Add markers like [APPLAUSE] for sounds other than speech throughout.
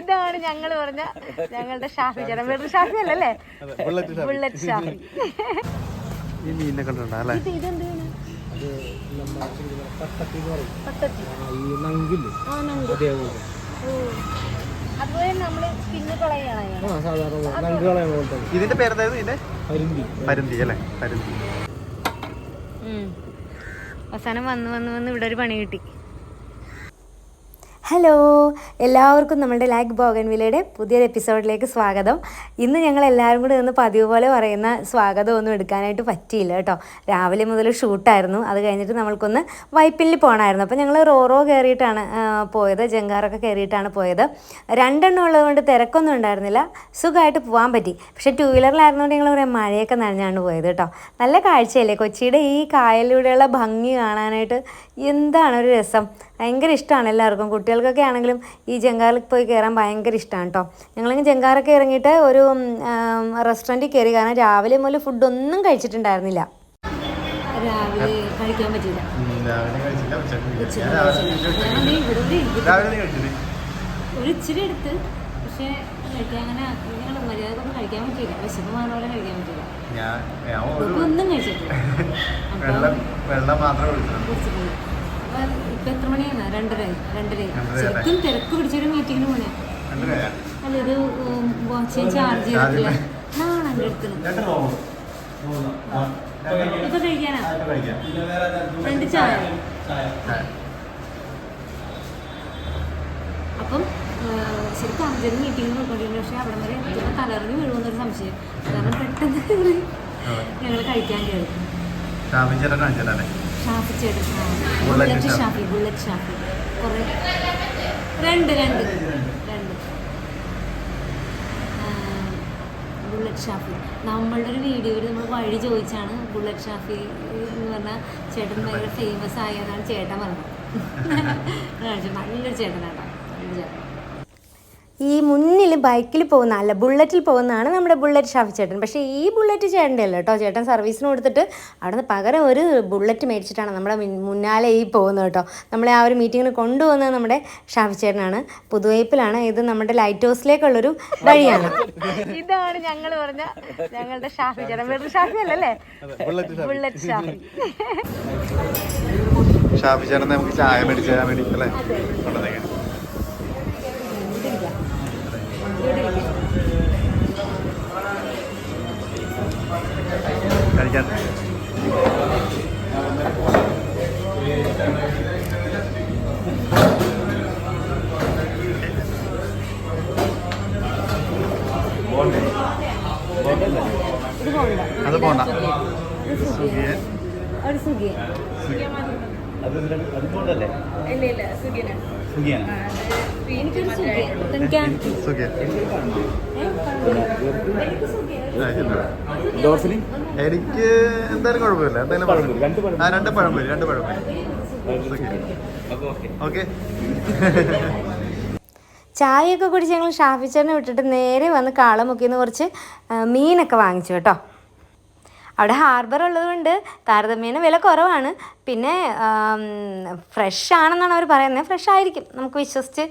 ഇതാണ് ഞങ്ങൾ പറഞ്ഞ ഞങ്ങളുടെ ഷാഫി ചേട്ടൻ. വെറും ഷാഫി അല്ലല്ലേ? ബുള്ളറ്റ് ഷാഫി. ഈ മീനിനെ കണ്ടിട്ടുണ്ടോ അല്ലേ? ഇത് ഇതെന്താണ് ഇതിന്റെ പേരെന്തായിരുന്നു ഇതിന്റെ? പരുന്തി. അല്ലേ? പരുന്തി. അവസാനം വന്ന് വന്ന് വന്ന് ഇവിടെ ഒരു പണി കിട്ടി. ഹലോ എല്ലാവർക്കും നമ്മുടെ ലാഗ് ബോഗൻവിലയുടെ പുതിയൊരു എപ്പിസോഡിലേക്ക് സ്വാഗതം. ഇന്ന് ഞങ്ങൾ എല്ലാവരും കൂടി നിന്ന് പതിവ് പോലെ പറയുന്ന സ്വാഗതം ഒന്നും എടുക്കാനായിട്ട് പറ്റിയില്ല കേട്ടോ. രാവിലെ മുതൽ ഷൂട്ടായിരുന്നു. അത് കഴിഞ്ഞിട്ട് നമ്മൾക്കൊന്ന് വൈപ്പിനിൽ പോകണമായിരുന്നു അപ്പോൾ ഞങ്ങൾ റോറോ കയറിയിട്ടാണ് പോയത്. ജങ്കാറൊക്കെ കയറിയിട്ടാണ് പോയത്. രണ്ടെണ്ണം ഉള്ളതുകൊണ്ട് തിരക്കൊന്നും ഉണ്ടായിരുന്നില്ല. സുഖമായിട്ട് പോകാൻ പറ്റി. പക്ഷേ ടൂ വീലറിലായിരുന്നുകൊണ്ട് ഞങ്ങൾ പറയാം മഴയൊക്കെ നനഞ്ഞാണ് പോയത് കേട്ടോ. നല്ല കാഴ്ചയല്ലേ? കൊച്ചിയുടെ ഈ കായലിലൂടെയുള്ള ഭംഗി കാണാനായിട്ട് എന്താണ് ഒരു രസം? ഭയങ്കര ഇഷ്ടമാണ് എല്ലാവർക്കും. കുട്ടികൾക്കൊക്കെ ആണെങ്കിലും ഈ ജങ്കാറിൽ പോയി കയറാൻ ഭയങ്കര ഇഷ്ടമാണ് കേട്ടോ ഞങ്ങളിങ്ങനെ ജങ്കാറൊക്കെ ഇറങ്ങിയിട്ട് ഒരു റെസ്റ്റോറന്റിൽ കയറി. കാരണം രാവിലെ മുതൽ ഫുഡൊന്നും കഴിച്ചിട്ടുണ്ടായിരുന്നില്ല. രാവിലെ കഴിക്കാൻ പറ്റില്ല ഒരു ഇച്ചിരി എടുത്ത്. പക്ഷേ കഴിക്കാൻ അങ്ങനെ ഞങ്ങൾ മര്യാദക്കൊന്നും കഴിക്കാൻ പറ്റിയില്ല. വിശപ്പ് മാറുന്ന പോലെ കഴിക്കാൻ പറ്റില്ല ഒന്നും കഴിച്ചിട്ടില്ല. വെള്ളം മാത്രമേ ഇപ്പൊ എത്ര മണിയാണ്? രണ്ടര ശരിക്കും തിരക്ക് പിടിച്ചൊരു മീറ്റിങ്ങിന് പോണേ. അല്ല ഇത് വാച്ച് ചാർജ് ചെയ്തിട്ടില്ല. നാളെ എന്റെ അടുത്ത്? രണ്ട് റോമോ ഇപ്പൊ കഴിക്കാനാ? രണ്ട് ചായ. അപ്പം ശരിക്കും അഞ്ചൊരു മീറ്റിംഗ് നോക്കിക്കൊണ്ടിരുന്നു പക്ഷെ അവിടെ വരെ ചില തലറിഞ്ഞ് വീഴുമെന്നൊരു സംശയം. കാരണം പെട്ടെന്ന്. ഞങ്ങൾ കഴിക്കാൻ കയറി ഷാഫി ചേട്ടൻ കാണിച്ചല്ലേ ഷാഫി. ചേട്ടൻ ആ, bullet bullet Shafi. Shafi bullet Shafi. കുറേ രണ്ട് രണ്ട്. രണ്ട്. ആ, ബുള്ളറ്റ് ഷാഫി. നമ്മളുടെ ഒരു വീഡിയോയിൽ നമ്മൾ വഴി ചോദിച്ചാണ് ബുള്ളറ്റ് ഷാഫി എന്ന് പറഞ്ഞാൽ ചേട്ടൻ ഭയങ്കര ഫേമസ് ആയെന്നാണ് ചേട്ടൻ പറഞ്ഞത്. [LAUGHS] നല്ലൊരു ചേട്ടനാട്ടോ. നല്ലൊരു ചേട്ടൻ ഈ മുന്നിൽ ബൈക്കിൽ പോകുന്ന അല്ല ബുള്ളറ്റിൽ പോകുന്നതാണ് നമ്മുടെ ബുള്ളറ്റ് ഷാഫി ചേട്ടൻ പക്ഷേ ഈ ബുള്ളറ്റ് ചേട്ടന്റെ അല്ല കേട്ടോ. ചേട്ടൻ സർവീസിന് കൊടുത്തിട്ട് അവിടെ നിന്ന് പകരം ഒരു ബുള്ളറ്റ് മേടിച്ചിട്ടാണ് നമ്മുടെ മുന്നാലെ ഈ പോകുന്നത് കേട്ടോ. നമ്മളെ ആ ഒരു മീറ്റിങ്ങിന് കൊണ്ടുപോകുന്നത് നമ്മുടെ ഷാഫി ചേട്ടനാണ് പുതുവൈപ്പിലാണ്. ഇത് നമ്മുടെ ലൈറ്റ് ഹൗസിലേക്കുള്ളൊരു വഴിയാണ്. [LAUGHS] ഇതാണ് ഞങ്ങൾ പറഞ്ഞ ഞങ്ങളുടെ ഷാഫി ചേട്ടൻ വെറും ഷാഫി അല്ലല്ലേ? ബുള്ളറ്റ് ഷാഫി. ഷാഫി. ചേട്ടൻ നമുക്ക് ചായ മേടിച്ചു തരാൻ വേണ്ടി അല്ലേ കഴിക്കാൻ അത് പോണ്ട. ഇത് സുഖിയ എനിക്ക് എന്തായാലും കുഴപ്പമില്ല. എന്തായാലും പഴം ആ രണ്ട് പഴം വരും രണ്ട് പഴം ഓക്കെ. ചായയൊക്കെ കുടിച്ച് ഞങ്ങൾ ഷാഫിച്ചറിനെ വിട്ടിട്ട് നേരെ വന്ന് കാളമുക്കിന്ന് കുറച്ച് മീനൊക്കെ വാങ്ങിച്ചു കേട്ടോ. അവിടെ ഹാർബർ ഉള്ളതുകൊണ്ട് താരതമ്യേന വില കുറവാണ്. പിന്നെ ഫ്രഷ് ആണെന്നാണ് അവർ പറയുന്നത് ഫ്രഷ് ആയിരിക്കും. നമുക്ക് വിശ്വസിച്ച്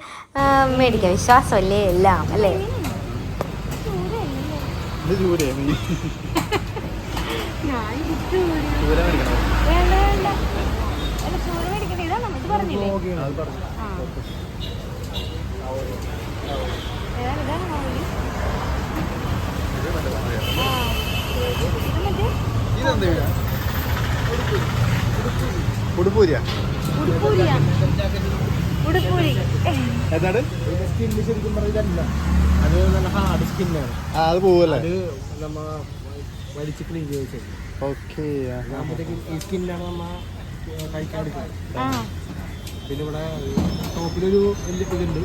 മേടിക്കാം. വിശ്വാസമല്ലേ? എല്ലാം അല്ലേ? ഇത് ചൂരേ ചൂര മേടിക്കണം വേണ്ട വേണ്ട അല്ല ചൂട് മേടിക്കണ്ട ഇതാ നമ്മൾ ഇത് പറഞ്ഞില്ലേ ആ ഏതാണ് ഇതാണ് മാമൂലി ആ ഇത് മറ്റേ ഇതെന്ത് വീടാ ഉടുപ്പൂരിയാ? ഉടുപ്പൂരിയാ. ഉടുപ്പൂരി. ഏതാണ്? സ്കിന്ന് ശരിക്കും പറഞ്ഞാൽ ഇതല്ല. അത് നല്ല ഹാർഡ് സ്കിന്നാണ് ആ അത് പോവല്ലേ? അത് നമ്മ വലിച്ച് ക്ലീൻ ചെയ്ത് ഓക്കെ ഈ സ്കിന്നാണ് നമ്മ ആ പിന്നെ ഇവിടെ ടോപ്പിലൊരു ഇതുണ്ട്?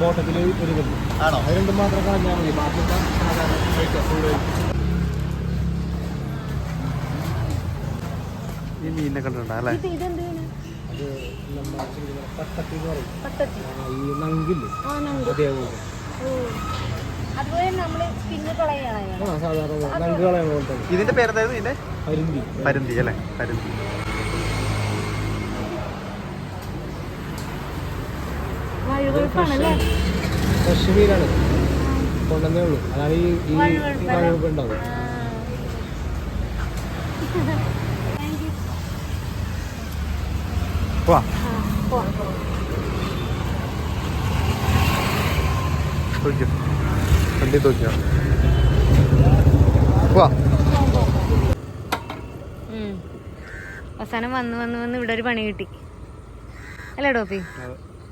ബോട്ടത്തിൽ ഒരു ഇതുണ്ട്. ആണോ? അത് രണ്ടും മാത്രം കളഞ്ഞാൽ മതി. ബാക്കിയൊക്കെ സാധാരണ കഴിക്കാം ഫുള്ള് നങ്ക്. മീനിനെ കണ്ടിട്ടുണ്ടല്ലേ ഇതിന്റെ പേരെന്തായിരുന്നു ഇതിന്റെ? പരുന്തി. അല്ലേ? പരുന്തി. കശ്മീരാണ് ഫ്രഷ് മീനാണ്. കൊണ്ടുവന്നേ ഉള്ളൂ. അതാണ് ഈ ഈ വഴുവഴുപ്പ് ഉണ്ടാവും വാ നോക്കിയോ വണ്ടി നോക്കിയോ വാ ഉം. അവസാനം വന്ന് വന്ന് വന്ന് ഇവിടെ ഒരു പണി കിട്ടി. അല്ലേ ടോപ്പി?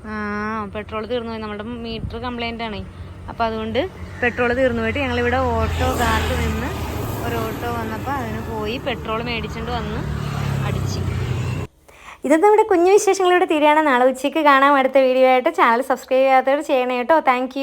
ആ പെട്രോൾ തീർന്നു പോയി. നമ്മുടെ മീറ്റർ കംപ്ലൈന്റ് ആണ്. അപ്പോൾ അതുകൊണ്ട് പെട്രോൾ തീർന്നു പോയിട്ട് ഞങ്ങളിവിടെ ഓട്ടോ കാത്ത് നിന്ന് ഒരു ഓട്ടോ വന്നപ്പോൾ അതിന് പോയി പെട്രോൾ മേടിച്ചുകൊണ്ട് വന്ന് ഇന്നത്തെ നമ്മുടെ കുഞ്ഞു വിശേഷങ്ങളിലൂടെ തീരുകയാണ് നാളെ ഉച്ചയ്ക്ക് കാണാം അടുത്ത വീഡിയോ ആയിട്ട്. ചാനൽ സബ്സ്ക്രൈബ് ചെയ്യാത്തവർ ചെയ്യണേ കേട്ടോ. താങ്ക്